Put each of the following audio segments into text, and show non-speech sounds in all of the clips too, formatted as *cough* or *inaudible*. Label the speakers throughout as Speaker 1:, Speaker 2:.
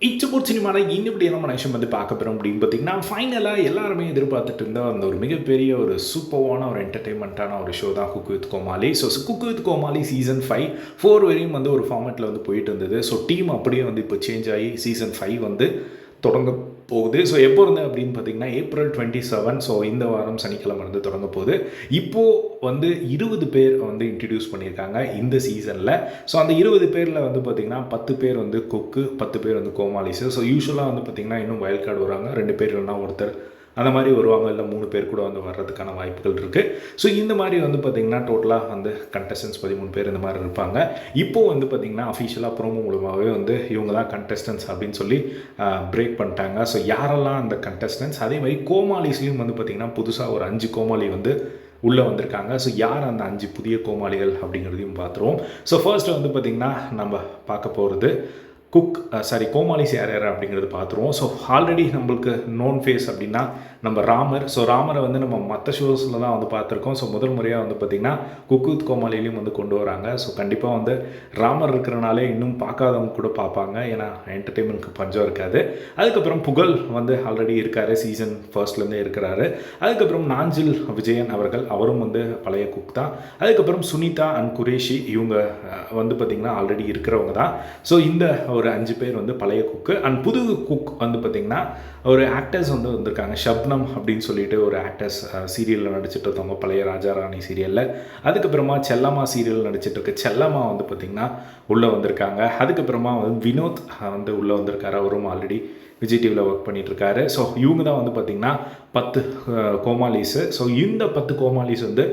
Speaker 1: இச்சபோர்ட் சினிமாவில் இன்னும் நம்ம நிமிஷம் வந்து பார்க்க போகிறோம் அப்படின்னு பார்த்தீங்கன்னா ஃபைனலாக எல்லாருமே எதிர்பார்த்துட்டு இருந்தால் அந்த ஒரு மிகப்பெரிய ஒரு சூப்பர்வான ஒரு என்டர்டெயின்மெண்ட்டான ஒரு ஷோ தான் cook with Komali. So cook with Komali season five four வரையும் வந்து ஒரு ஃபார்மேட்டில் வந்து போயிட்டு இருந்தது. ஸோ டீம் அப்படியே வந்து இப்போ சேஞ்ச் ஆகி சீசன் ஃபைவ் வந்து தொடங்க போகுது. ஸோ எப்போ இருந்து அப்படின்னு பார்த்தீங்கன்னா ஏப்ரல் டுவெண்ட்டி செவன் ஸோ இந்த வாரம் சனிக்கிழமை வந்து தொடங்க போகுது. இப்போது வந்து இருபது பேர் வந்து இன்ட்ரடியூஸ் பண்ணியிருக்காங்க இந்த சீசனில் ஸோ அந்த இருபது பேரில் வந்து பார்த்திங்கன்னா பத்து பேர் வந்து கொக்கு பத்து பேர் வந்து கோமாலிசு ஸோ யூஸ்வலாக வந்து பார்த்திங்கன்னா இன்னும் வயல் கார்டு வராங்க. ரெண்டு பேர் இல்லைனா ஒருத்தர் அந்த மாதிரி வருவாங்க இல்லை மூணு பேர் கூட வந்து வர்றதுக்கான வாய்ப்புகள் இருக்குது ஸோ இந்த மாதிரி வந்து பார்த்திங்கன்னா டோட்டலாக வந்து கண்டஸ்டன்ஸ் பதிமூணு பேர் இந்த மாதிரி இருப்பாங்க. இப்போது வந்து பார்த்திங்கன்னா அஃபிஷியலாக ப்ரோமோ மூலமாகவே வந்து இவங்க தான் கண்டஸ்டன்ஸ் அப்படின்னு சொல்லி பிரேக் பண்ணிட்டாங்க. ஸோ யாரெல்லாம் அந்த கண்டஸ்டன்ஸ் அதே மாதிரி கோமாளிஸ்லேயும் வந்து பார்த்திங்கன்னா புதுசாக ஒரு அஞ்சு கோமாளி வந்து உள்ளே வந்திருக்காங்க. ஸோ யார் அந்த அஞ்சு புதிய கோமாளிகள் அப்படிங்கிறதையும் பார்த்துருவோம் ஸோ ஃபர்ஸ்ட் வந்து பார்த்திங்கன்னா நம்ம பார்க்க போகிறது குக் சாரி கோமாளிஸ் யார் யார் அப்படிங்கிறது பார்த்துருவோம். ஸோ ஆல்ரெடி நம்மளுக்கு நோன் ஃபேஸ் அப்படின்னா நம்ம ராமர். ஸோ ராமரை வந்து நம்ம மற்ற ஷோஸில் தான் வந்து பார்த்துருக்கோம். ஸோ முதல் முறையாக வந்து பார்த்திங்கன்னா குக் வித் கோமாளிலையும் வந்து கொண்டு வராங்க. ஸோ கண்டிப்பாக வந்து ராமர் இருக்கிறனாலே இன்னும் பார்க்காதவங்க கூட பார்ப்பாங்க. ஏன்னா என்டர்டெயின்மெண்ட்க்கு பஞ்சம் இருக்காது. அதுக்கப்புறம் புகழ் வந்து ஆல்ரெடி இருக்காரு. சீசன் ஃபர்ஸ்ட்லேருந்தே இருக்கிறாரு. அதுக்கப்புறம் நாஞ்சில் விஜயன் அவர்கள் அவரும் வந்து பழைய குக் தான். அதுக்கப்புறம் சுனிதா அண்ட் குரேஷி இவங்க uh, வந்து பார்த்திங்கன்னா ஆல்ரெடி இருக்கிறவங்க தான். ஸோ இந்த ஒரு அஞ்சு பேர் வந்து பழைய குக்கு அண்ட் புது குக் வந்து பார்த்திங்கன்னா ஒரு ஆக்டர்ஸ் வந்து வந்திருக்காங்க. ஷப்னம் அப்படின்னு சொல்லிட்டு ஒரு ஆக்டர்ஸ் சீரியலில் நடிச்சிட்டு இருந்தவங்க பழைய ராஜாராணி சீரியலில் அதுக்கப்புறமா செல்லம்மா சீரியல் நடிச்சிட்டு இருக்க செல்லம்மா வந்து பார்த்திங்கன்னா உள்ளே வந்திருக்காங்க. அதுக்கப்புறமா வந்து வினோத் வந்து உள்ளே வந்திருக்காரு. அவரும் ஆல்ரெடி விஜய் டிவியில் ஒர்க் பண்ணிகிட்ருக்காரு ஸோ இவங்க தான் வந்து பார்த்திங்கன்னா பத்து கோமாலிஸு ஸோ இந்த பத்து கோமாலிஸ் வந்து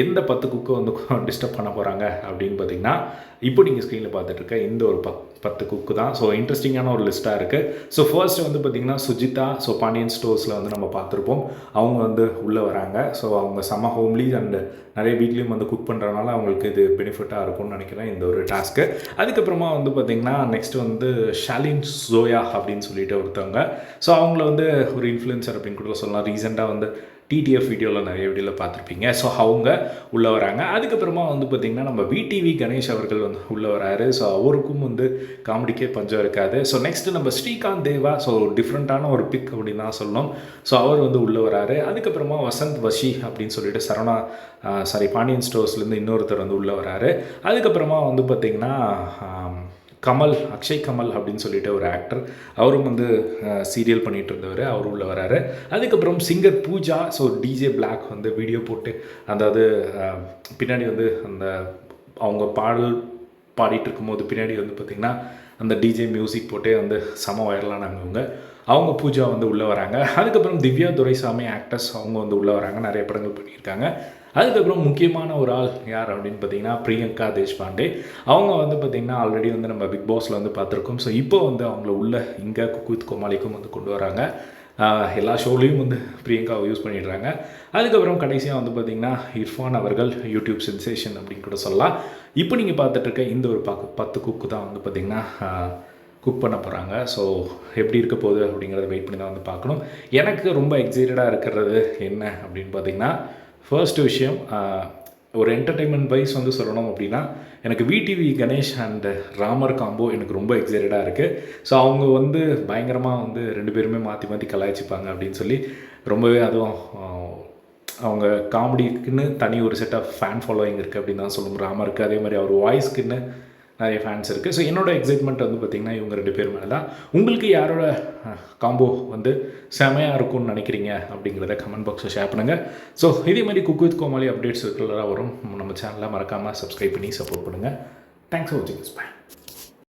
Speaker 1: எந்த பத்து குக்கை வந்து *laughs* டிஸ்டர்ப் பண்ண போகிறாங்க அப்படின்னு பார்த்தீங்கன்னா இப்போ நீங்கள் ஸ்க்ரீனில் பார்த்துட்ருக்க இந்த ஒரு பத் பத்து குக்கு தான் ஸோ இன்ட்ரெஸ்டிங்கான ஒரு லிஸ்ட்டாக இருக்குது ஸோ ஃபர்ஸ்ட் வந்து பார்த்திங்கன்னா சுஜிதா. ஸோ பாண்டியன் ஸ்டோர்ஸில் வந்து நம்ம பார்த்துருப்போம் அவங்க வந்து உள்ளே வராங்க. ஸோ அவங்க செம்ம ஹோம்லி அண்ட் நிறைய வீட்லேயும் வந்து குக் பண்ணுறதுனால அவங்களுக்கு இது பெனிஃபிட்டாக இருக்கும்னு நினைக்கிறேன் இந்த ஒரு டாஸ்க்கு அதுக்கப்புறமா வந்து பார்த்திங்கன்னா நெக்ஸ்ட் வந்து ஷாலின் சோயா அப்படின்னு சொல்லிட்டு ஒரு ஒருத்தவங்க ஸோ அவங்கள வந்து ஒரு இன்ஃப்ளூயன்சர் அப்படின்னு கூட சொல்லலாம். ரீசெண்டாக வந்து டிடிஎஃப் வீடியோவில் நிறைய வீடியோவில் பார்த்துருப்பீங்க. ஸோ அவங்க உள்ளே வராங்க. அதுக்கப்புறமா வந்து பார்த்திங்கன்னா நம்ம விடிவி கணேஷ் அவர்கள் வந்து உள்ளே வராரு. ஸோ அவருக்கும் வந்து காமெடிக்கே பஞ்சம் இருக்காது. ஸோ நெக்ஸ்ட்டு நம்ம ஸ்ரீகாந்த் தேவா. ஸோ டிஃப்ரெண்ட்டான ஒரு பிக் அப்படின்னு தான் சொல்லணும். ஸோ அவர் வந்து உள்ளே வராரு. அதுக்கப்புறமா வசந்த் வஷி அப்படின்னு சொல்லிட்டு சரவணா சாரி பாண்டியன் ஸ்டோர்ஸ்லேருந்து இன்னொருத்தர் வந்து உள்ளே வராரு. அதுக்கப்புறமா வந்து பார்த்திங்கன்னா கமல் அக்ஷய் கமல் அப்படின்னு சொல்லிட்டு ஒரு ஆக்டர் அவரும் வந்து சீரியல் பண்ணிட்டு இருந்தவர் அவர் உள்ள வராரு. அதுக்கப்புறம் singer Pooja so DJ black வந்து வீடியோ போட்டு அதாவது பின்னாடி வந்து அந்த அவங்க பாடல் பாடிட்டு இருக்கும்போது பின்னாடி வந்து பார்த்திங்கன்னா அந்த டிஜே மியூசிக் போட்டே வந்து செம வைரலானாங்க அவங்க அவங்க பூஜா வந்து உள்ளே வராங்க. அதுக்கப்புறம் திவ்யா துரைசாமி ஆக்டர்ஸ் அவங்க வந்து உள்ளே வராங்க. நிறைய படங்கள் பண்ணியிருக்காங்க. அதுக்கப்புறம் முக்கியமான ஒரு ஆள் யார் அப்படின்னு பார்த்தீங்கன்னா பிரியங்கா தேஷ்பாண்டே. அவங்க வந்து பார்த்திங்கன்னா ஆல்ரெடி வந்து நம்ம பிக் பாஸில் வந்து பார்த்துருக்கோம். ஸோ இப்போ வந்து அவங்கள உள்ள இங்கே குக் வித் கோமாளிக்கும் வந்து கொண்டு வராங்க. எல்லா ஷோலையும் வந்து பிரியங்காவை யூஸ் பண்ணிடுறாங்க. அதுக்கப்புறம் கடைசியாக வந்து பார்த்திங்கன்னா இர்ஃபான் அவர்கள் யூடியூப் சென்சேஷன் அப்படின்னு கூட சொல்லலாம். இப்போ நீங்கள் பார்த்துட்ருக்க இந்த ஒரு பக்கு பத்து குக்கு தான் வந்து பார்த்திங்கன்னா குக் பண்ண போகிறாங்க ஸோ எப்படி இருக்க போகுது அப்படிங்கிறத வெயிட் பண்ணி தான் வந்து பார்க்கணும். எனக்கு ரொம்ப எக்ஸைட்டடாக இருக்கிறது என்ன அப்படின்னு பார்த்தீங்கன்னா ஃபர்ஸ்ட் விஷயம் ஒரு என்டர்டெயின்மெண்ட் வைஸ் வந்து சொல்லணும் அப்படின்னா எனக்கு VTV Ganesh and Ramar combo எனக்கு ரொம்ப எக்ஸைட்டடாக இருக்குது ஸோ அவங்க வந்து பயங்கரமாக வந்து ரெண்டு பேருமே மாற்றி மாற்றி கலாய்ச்சிப்பாங்க அப்படின்னு சொல்லி ரொம்பவே அதுவும் அவங்க காமெடிக்குன்னு தனி ஒரு செட் ஆஃப் ஃபேன் ஃபாலோயிங் இருக்குது அப்படின்னு தான் சொல்லுவோம் ராமருக்கு அதே மாதிரி அவர் வாய்ஸ்க்குன்னு நிறைய ஃபேன்ஸ் இருக்குது ஸோ என்னோட எக்ஸைட்மெண்ட் வந்து பார்த்திங்கன்னா இவங்க ரெண்டு பேர் மேலே தான் உங்களுக்கு யாரோட காம்போ வந்து செமையாக இருக்கும்னு நினைக்கிறீங்க? அப்படிங்கிறத கமெண்ட் பாக்ஸில் ஷேர் பண்ணுங்கள் ஸோ இதே மாதிரி குக் வித் கோமாளி அப்டேட்ஸ் ரெகுலராக வரும். நம்ம சேனலில் மறக்காமல் சப்ஸ்கிரைப் பண்ணி சப்போர்ட் பண்ணுங்கள் தேங்க்ஸ் ஃபார் வாட்சிங் பை